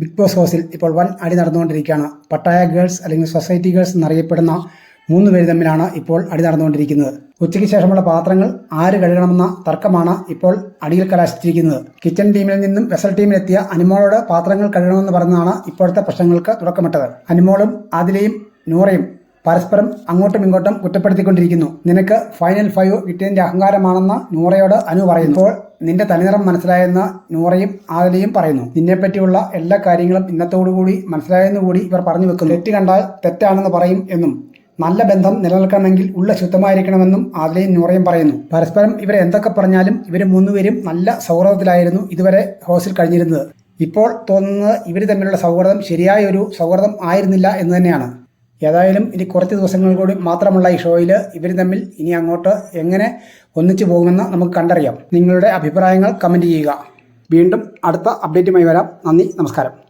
Big boss ഹൗസിൽ ഇപ്പോൾ വൻ അടി നടന്നുകൊണ്ടിരിക്കുകയാണ്. പട്ടായ ഗേൾസ് അല്ലെങ്കിൽ സൊസൈറ്റി ഗേൾസ് എന്നറിയപ്പെടുന്ന മൂന്ന് പേര് തമ്മിലാണ് ഇപ്പോൾ അടി നടന്നുകൊണ്ടിരിക്കുന്നത്. ഉച്ചയ്ക്ക് ശേഷമുള്ള പാത്രങ്ങൾ ആര് കഴുകണമെന്ന തർക്കമാണ് ഇപ്പോൾ അടിയിൽ കലാശിച്ചിരിക്കുന്നത്. കിച്ചൺ ടീമിൽ നിന്നും വെസൽ ടീമിലെത്തിയ അനിമോളോട് പാത്രങ്ങൾ കഴുകണമെന്ന് പറഞ്ഞതാണ് ഇപ്പോഴത്തെ പ്രശ്നങ്ങൾക്ക് തുടക്കമിട്ടത്. അനിമോളും ആദിലയും നൂറയും പരസ്പരം അങ്ങോട്ടും ഇങ്ങോട്ടും കുറ്റപ്പെടുത്തിക്കൊണ്ടിരിക്കുന്നു. നിനക്ക് ഫൈനൽ ഫൈവ് കിട്ടിയതിന്റെ അഹങ്കാരമാണെന്ന് നൂറയോട് അനു പറയുന്നു. ഇപ്പോൾ നിന്റെ തനിനിറം മനസ്സിലായെന്ന് നൂറയും ആദലിയും പറയുന്നു. നിന്നെപ്പറ്റിയുള്ള എല്ലാ കാര്യങ്ങളും ഇന്നത്തോടുകൂടി മനസ്സിലായെന്ന് കൂടി ഇവർ പറഞ്ഞു വെക്കുന്നു. തെറ്റ് കണ്ടാൽ തെറ്റാണെന്ന് പറയും എന്നും നല്ല ബന്ധം നിലനിൽക്കണമെങ്കിൽ ഉള്ള ശുദ്ധമായിരിക്കണമെന്നും ആദലയും നൂറയും പറയുന്നു. പരസ്പരം ഇവരെ എന്തൊക്കെ പറഞ്ഞാലും ഇവർ മൂന്നുപേരും നല്ല സൗഹൃദത്തിലായിരുന്നു ഇതുവരെ ഹോസ്റ്റൽ കഴിഞ്ഞിരുന്നത്. ഇപ്പോൾ തോന്നുന്നത് ഇവർ തമ്മിലുള്ള സൗഹൃദം ശരിയായ ഒരു സൗഹൃദം ആയിരുന്നില്ല എന്ന് തന്നെയാണ്. ഏതായാലും ഇനി കുറച്ച് ദിവസങ്ങൾ കൂടി മാത്രമുള്ള ഈ ഷോയിൽ ഇവർ തമ്മിൽ ഇനി അങ്ങോട്ട് എങ്ങനെ ഒന്നിച്ചു പോകുമെന്ന് നമുക്ക് കണ്ടറിയാം. നിങ്ങളുടെ അഭിപ്രായങ്ങൾ കമന്റ് ചെയ്യുക. വീണ്ടും അടുത്ത അപ്ഡേറ്റുമായി വരാം. നന്ദി നമസ്കാരം.